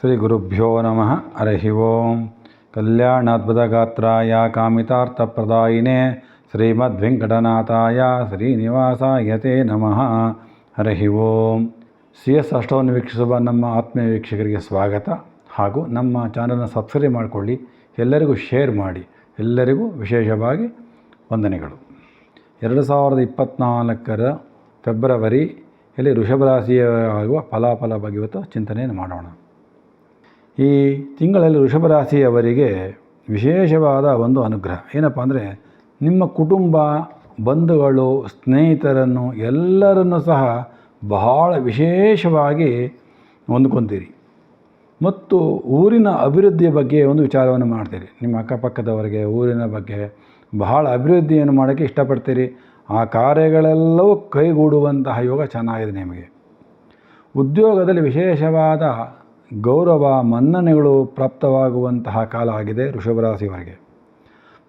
ಶ್ರೀ ಗುರುಭ್ಯೋ ನಮಃ. ಹರಿ ಓಂ. ಕಲ್ಯಾಣಾದ್ಭುತಗಾತ್ರಾಯ ಕಾಮಿತಾರ್ಥಪ್ರದಾಯಿನೇ ಶ್ರೀಮದ್ವೆಂಕಟನಾಥಾಯ ಶ್ರೀನಿವಾಸಾಯ ತೇ ನಮಃ. ಹರಿ ಓಂ. ಸಿ ಎಸ್ ಅಷ್ಟವನ್ನು ವೀಕ್ಷಿಸುವ ನಮ್ಮ ಆತ್ಮೀಯ ವೀಕ್ಷಕರಿಗೆ ಸ್ವಾಗತ. ಹಾಗೂ ನಮ್ಮ ಚಾನಲ್ನ ಸಬ್ಸ್ಕ್ರೈಬ್ ಮಾಡಿಕೊಳ್ಳಿ, ಎಲ್ಲರಿಗೂ ಶೇರ್ ಮಾಡಿ, ಎಲ್ಲರಿಗೂ ವಿಶೇಷವಾಗಿ ವಂದನೆಗಳು. ಎರಡು ಸಾವಿರದ ಇಪ್ಪತ್ತ್ನಾಲ್ಕರ ಫೆಬ್ರವರಿ, ಇಲ್ಲಿ ಋಷಭ ರಾಶಿಯಾಗುವ ಫಲಾಫಲ ಬಗ್ಗೆ ಇವತ್ತು ಚಿಂತನೆಯನ್ನು ಮಾಡೋಣ. ಈ ತಿಂಗಳಲ್ಲಿ ವೃಷಭರಾಶಿಯವರಿಗೆ ವಿಶೇಷವಾದ ಒಂದು ಅನುಗ್ರಹ. ಏನಪ್ಪ ಅಂದರೆ, ನಿಮ್ಮ ಕುಟುಂಬ, ಬಂಧುಗಳು, ಸ್ನೇಹಿತರನ್ನು ಎಲ್ಲರನ್ನು ಸಹ ಬಹಳ ವಿಶೇಷವಾಗಿ ಹೊಂದ್ಕೊತೀರಿ. ಮತ್ತು ಊರಿನ ಅಭಿವೃದ್ಧಿಯ ಬಗ್ಗೆ ಒಂದು ವಿಚಾರವನ್ನು ಮಾಡ್ತೀರಿ. ನಿಮ್ಮ ಅಕ್ಕಪಕ್ಕದವರಿಗೆ ಊರಿನ ಬಗ್ಗೆ ಬಹಳ ಅಭಿವೃದ್ಧಿಯನ್ನು ಮಾಡೋಕ್ಕೆ ಇಷ್ಟಪಡ್ತೀರಿ. ಆ ಕಾರ್ಯಗಳೆಲ್ಲವೂ ಕೈಗೂಡುವಂತಹ ಯೋಗ ಚೆನ್ನಾಗಿದೆ ನಿಮಗೆ. ಉದ್ಯೋಗದಲ್ಲಿ ವಿಶೇಷವಾದ ಗೌರವ ಮನ್ನಣೆಗಳು ಪ್ರಾಪ್ತವಾಗುವಂತಹ ಕಾಲ ಆಗಿದೆ ವೃಷಭರಾಶಿಯವರಿಗೆ.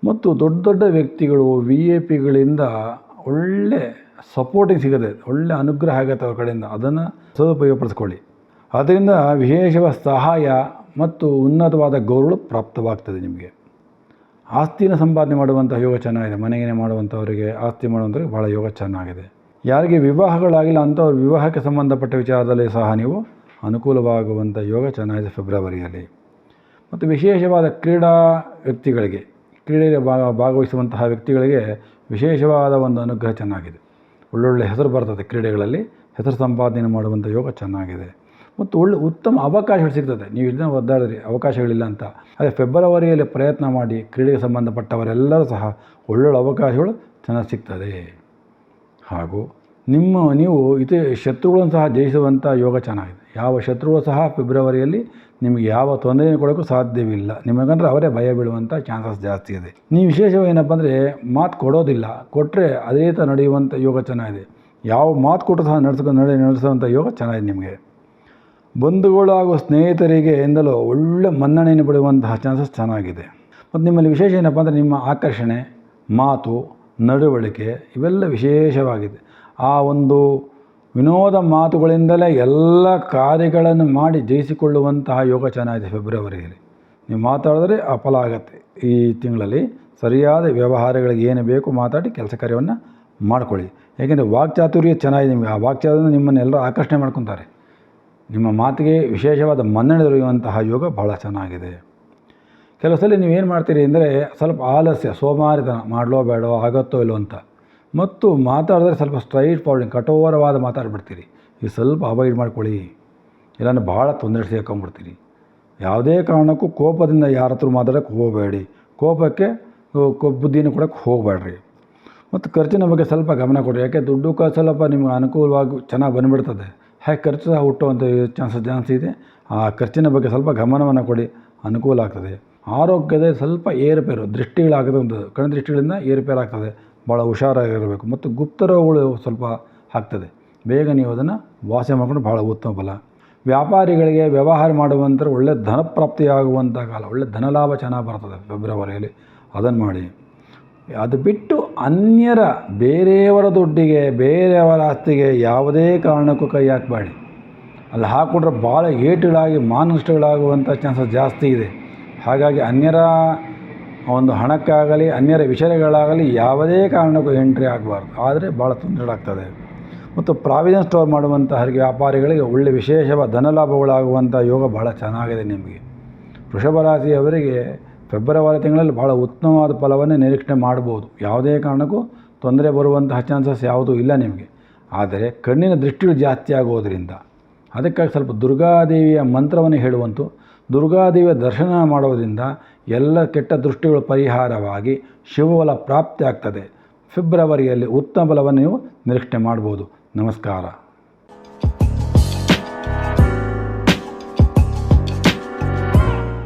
ಮತ್ತು ದೊಡ್ಡ ದೊಡ್ಡ ವ್ಯಕ್ತಿಗಳು ವಿ ಎ ಪಿಗಳಿಂದ ಒಳ್ಳೆ ಸಪೋರ್ಟಿಂಗ್ ಸಿಗದೆ, ಒಳ್ಳೆ ಅನುಗ್ರಹ ಆಗುತ್ತೆ ಅವ್ರ ಕಡೆಯಿಂದ. ಅದನ್ನು ಸದುಪಯೋಗಪಡಿಸ್ಕೊಳ್ಳಿ. ಅದರಿಂದ ವಿಶೇಷವಾದ ಸಹಾಯ ಮತ್ತು ಉನ್ನತವಾದ ಗೌರವ ಪ್ರಾಪ್ತವಾಗ್ತದೆ ನಿಮಗೆ. ಆಸ್ತಿನ ಸಂಪಾದನೆ ಮಾಡುವಂಥ ಯೋಗ ಚೆನ್ನಾಗಿದೆ ಮನೆಗೇನೆ ಮಾಡುವಂಥವರಿಗೆ ಆಸ್ತಿ ಮಾಡುವಂಥವ್ರಿಗೆ ಭಾಳ ಯೋಗ ಚೆನ್ನಾಗಿದೆ. ಯಾರಿಗೆ ವಿವಾಹಗಳಾಗಿಲ್ಲ ಅಂಥವ್ರು ವಿವಾಹಕ್ಕೆ ಸಂಬಂಧಪಟ್ಟ ವಿಚಾರದಲ್ಲಿ ಸಹ ನೀವು ಅನುಕೂಲವಾಗುವಂಥ ಯೋಗ ಚೆನ್ನಾಗಿದೆ ಫೆಬ್ರವರಿಯಲ್ಲಿ. ಮತ್ತು ವಿಶೇಷವಾದ ಕ್ರೀಡಾ ವ್ಯಕ್ತಿಗಳಿಗೆ, ಕ್ರೀಡೆಯಲ್ಲಿ ಭಾಗ, ಭಾಗವಹಿಸುವಂತಹ ವ್ಯಕ್ತಿಗಳಿಗೆ ವಿಶೇಷವಾದ ಒಂದು ಅನುಗ್ರಹ ಚೆನ್ನಾಗಿದೆ. ಒಳ್ಳೊಳ್ಳೆ ಹೆಸರು ಬರ್ತದೆ ಕ್ರೀಡೆಗಳಲ್ಲಿ, ಹೆಸರು ಸಂಪಾದನೆ ಮಾಡುವಂಥ ಯೋಗ ಚೆನ್ನಾಗಿದೆ. ಮತ್ತು ಒಳ್ಳೆ ಉತ್ತಮ ಅವಕಾಶಗಳು ಸಿಗ್ತದೆ. ನೀವು ಇದನ್ನ ಒದ್ದಾಡಿದ್ರಿ ಅವಕಾಶಗಳಿಲ್ಲ ಅಂತ. ಅದೇ ಫೆಬ್ರವರಿಯಲ್ಲಿ ಪ್ರಯತ್ನ ಮಾಡಿ ಕ್ರೀಡೆಗೆ ಸಂಬಂಧಪಟ್ಟವರೆಲ್ಲರೂ ಸಹ ಒಳ್ಳೊಳ್ಳೆ ಅವಕಾಶಗಳು ಚೆನ್ನಾಗಿ ಸಿಗ್ತದೆ. ಹಾಗೂ ನಿಮ್ಮ ನೀವು ಇತ ಶತ್ರುಗಳನ್ನು ಸಹ ಜಯಿಸುವಂಥ ಯೋಗ ಚೆನ್ನಾಗಿದೆ. ಯಾವ ಶತ್ರುಗಳು ಸಹ ಫೆಬ್ರವರಿಯಲ್ಲಿ ನಿಮಗೆ ಯಾವ ತೊಂದರೆಯನ್ನು ಕೊಡೋಕ್ಕೂ ಸಾಧ್ಯವಿಲ್ಲ. ನಿಮಗಂದ್ರೆ ಅವರೇ ಭಯ ಬೀಳುವಂಥ ಚಾನ್ಸಸ್ ಜಾಸ್ತಿ ಇದೆ. ನೀವು ವಿಶೇಷವಾಗಿ ಏನಪ್ಪ ಅಂದರೆ ಮಾತು ಕೊಡೋದಿಲ್ಲ. ಕೊಟ್ಟರೆ ಅದೇ ಥರ ನಡೆಯುವಂಥ ಯೋಗ ಚೆನ್ನಾಗಿದೆ. ಯಾವ ಮಾತು ಕೊಟ್ಟು ಸಹ ನಡೆಸ್ಕೊಂಡು ನಡೆ ನಡೆಸುವಂಥ ಯೋಗ ಚೆನ್ನಾಗಿದೆ ನಿಮಗೆ. ಬಂಧುಗಳು ಹಾಗೂ ಸ್ನೇಹಿತರಿಗೆ ಎಂದಲೂ ಒಳ್ಳೆ ಮನ್ನಣೆಯನ್ನು ಪಡೆಯುವಂತಹ ಚಾನ್ಸಸ್ ಚೆನ್ನಾಗಿದೆ. ಮತ್ತು ನಿಮ್ಮಲ್ಲಿ ವಿಶೇಷ ಏನಪ್ಪ ಅಂದರೆ ನಿಮ್ಮ ಆಕರ್ಷಣೆ, ಮಾತು, ನಡವಳಿಕೆ ಇವೆಲ್ಲ ವಿಶೇಷವಾಗಿದೆ. ಆ ಒಂದು ವಿನೋದ ಮಾತುಗಳಿಂದಲೇ ಎಲ್ಲ ಕಾರ್ಯಗಳನ್ನು ಮಾಡಿ ಜಯಿಸಿಕೊಳ್ಳುವಂತಹ ಯೋಗ ಚೆನ್ನಾಗಿದೆ ಫೆಬ್ರವರಿಯಲ್ಲಿ. ನೀವು ಮಾತಾಡಿದ್ರೆ ಆ ಫಲ ಆಗತ್ತೆ. ಈ ತಿಂಗಳಲ್ಲಿ ಸರಿಯಾದ ವ್ಯವಹಾರಗಳಿಗೆ ಏನು ಬೇಕು ಮಾತಾಡಿ ಕೆಲಸ ಕಾರ್ಯವನ್ನು ಮಾಡ್ಕೊಳ್ಳಿ. ಏಕೆಂದರೆ ವಾಕ್ಚಾತುರ್ಯ ಚೆನ್ನಾಗಿದೆ ನಿಮಗೆ. ಆ ವಾಕ್ಚಾತುರ್ಯ ನಿಮ್ಮನ್ನು ಎಲ್ಲರೂ ಆಕರ್ಷಣೆ ಮಾಡ್ಕೊತಾರೆ. ನಿಮ್ಮ ಮಾತಿಗೆ ವಿಶೇಷವಾದ ಮನ್ನಣೆ ದೊರೆಯುವಂತಹ ಯೋಗ ಬಹಳ ಚೆನ್ನಾಗಿದೆ. ಕೆಲವು ಸಲ ನೀವೇನು ಮಾಡ್ತೀರಿ ಅಂದರೆ ಸ್ವಲ್ಪ ಆಲಸ್ಯ, ಸೋಮಾರಿತನ, ಮಾಡಲೋ ಬೇಡೋ, ಆಗತ್ತೋ ಇಲ್ಲೋ ಅಂತ. ಮತ್ತು ಮಾತಾಡಿದ್ರೆ ಸ್ವಲ್ಪ ಸ್ಟ್ರೈಟ್ ಫಾರ್ವರ್ಡಿಂಗ್ ಕಠೋರವಾದ ಮಾತಾಡ್ಬಿಡ್ತೀರಿ. ಇದು ಸ್ವಲ್ಪ ಅವಾಯ್ಡ್ ಮಾಡ್ಕೊಳ್ಳಿ. ಇಲ್ಲಾಂದ್ರೆ ಭಾಳ ತೊಂದರೆ ಸೇರ್ಕೊಂಡ್ಬಿಡ್ತೀರಿ ಯಾವುದೇ ಕಾರಣಕ್ಕೂ ಕೋಪದಿಂದ ಯಾರ ಹತ್ರ ಮಾತಾಡೋಕ್ಕೆ ಹೋಗಬೇಡಿ. ಕೋಪಕ್ಕೆ ಬುದ್ಧಿನೂ ಕೂಡ ಹೋಗಬೇಡ್ರಿ. ಮತ್ತು ಖರ್ಚಿನ ಬಗ್ಗೆ ಸ್ವಲ್ಪ ಗಮನ ಕೊಡಿರಿ. ಯಾಕೆ ದುಡ್ಡು ಕ ಸ್ವಲ್ಪ ನಿಮ್ಗೆ ಅನುಕೂಲವಾಗಿ ಚೆನ್ನಾಗಿ ಬಂದುಬಿಡ್ತದೆ. ಹೇಗೆ ಖರ್ಚು ಸಹ ಹುಟ್ಟುವಂಥ ಚಾನ್ಸಸ್ ಜಾಸ್ತಿ ಇದೆ. ಆ ಖರ್ಚಿನ ಬಗ್ಗೆ ಸ್ವಲ್ಪ ಗಮನವನ್ನು ಕೊಡಿ. ಅನುಕೂಲ ಆಗ್ತದೆ. ಆರೋಗ್ಯದ ಸ್ವಲ್ಪ ಏರುಪೇರು, ದೃಷ್ಟಿಗಳಾಗದೆ ಒಂದು ಕಣ್ಣು ಏರುಪೇರು ಆಗ್ತದೆ ಭಾಳ ಹುಷಾರಾಗಿರಬೇಕು. ಮತ್ತು ಗುಪ್ತ ರೋಗಗಳು ಸ್ವಲ್ಪ ಆಗ್ತದೆ ಬೇಗ ನೀವು ಅದನ್ನು ವಾಸಿ ಮಾಡಿಕೊಂಡು ಭಾಳ ಉತ್ತಮ ಫಲ. ವ್ಯಾಪಾರಿಗಳಿಗೆ ವ್ಯವಹಾರ ಮಾಡುವಂಥ ಒಳ್ಳೆ ಧನಪ್ರಾಪ್ತಿಯಾಗುವಂಥ ಕಾಲ, ಒಳ್ಳೆ ಧನಲಾಭ ಚೆನ್ನಾಗಿ ಬರ್ತದೆ ಫೆಬ್ರವರಿಯಲ್ಲಿ. ಅದನ್ನು ಮಾಡಿ. ಅದು ಬಿಟ್ಟು ಅನ್ಯರ, ಬೇರೆಯವರ ದುಡ್ಡಿಗೆ, ಬೇರೆಯವರ ಆಸ್ತಿಗೆ ಯಾವುದೇ ಕಾರಣಕ್ಕೂ ಕೈ ಹಾಕಬೇಡಿ. ಅಲ್ಲಿ ಹಾಕ್ಕೊಂಡ್ರೆ ಭಾಳ ಏಟುಗಳಾಗಿ ಮಾನಷ್ಟಗಳಾಗುವಂಥ ಚಾನ್ಸಸ್ ಜಾಸ್ತಿ ಇದೆ. ಹಾಗಾಗಿ ಅನ್ಯರ ಒಂದು ಹಣಕ್ಕಾಗಲಿ, ಅನ್ಯರ ವಿಷಯಗಳಾಗಲಿ ಯಾವುದೇ ಕಾರಣಕ್ಕೂ ಎಂಟ್ರಿ ಆಗಬಾರ್ದು. ಆದರೆ ಭಾಳ ತೊಂದರೆಗಳಾಗ್ತದೆ ಮತ್ತು ಪ್ರಾವಿಷನ್ ಸ್ಟೋರ್ ಮಾಡುವಂತಹ ವ್ಯಾಪಾರಿಗಳಿಗೆ ಒಳ್ಳೆ ವಿಶೇಷವಾದ ಧನಲಾಭಗಳಾಗುವಂಥ ಯೋಗ ಭಾಳ ಚೆನ್ನಾಗಿದೆ ನಿಮಗೆ. ವೃಷಭ ರಾಶಿಯವರಿಗೆ ಫೆಬ್ರವರಿ ತಿಂಗಳಲ್ಲಿ ಭಾಳ ಉತ್ತಮವಾದ ಫಲವನ್ನು ನಿರೀಕ್ಷಣೆ ಮಾಡ್ಬೋದು. ಯಾವುದೇ ಕಾರಣಕ್ಕೂ ತೊಂದರೆ ಬರುವಂತಹ ಚಾನ್ಸಸ್ ಯಾವುದೂ ಇಲ್ಲ ನಿಮಗೆ. ಆದರೆ ಕಣ್ಣಿನ ದೃಷ್ಟಿಗಳು ಜಾಸ್ತಿ ಆಗೋದರಿಂದ. ಅದಕ್ಕಾಗಿ ಸ್ವಲ್ಪ ದುರ್ಗಾದೇವಿಯ ಮಂತ್ರವನ್ನು ಹೇಳುವಂತು, ದುರ್ಗಾದೇವಿಯ ದರ್ಶನ ಮಾಡೋದ್ರಿಂದ ಎಲ್ಲ ಕೆಟ್ಟ ದೃಷ್ಟಿಗಳು ಪರಿಹಾರವಾಗಿ ಶಿವಬಲ ಪ್ರಾಪ್ತಿ ಆಗ್ತದೆ ಫೆಬ್ರವರಿಯಲ್ಲಿ ಉತ್ತಮ ಬಲವನ್ನು ನೀವು ನಿರೀಕ್ಷೆ ಮಾಡ್ಬೋದು. ನಮಸ್ಕಾರ.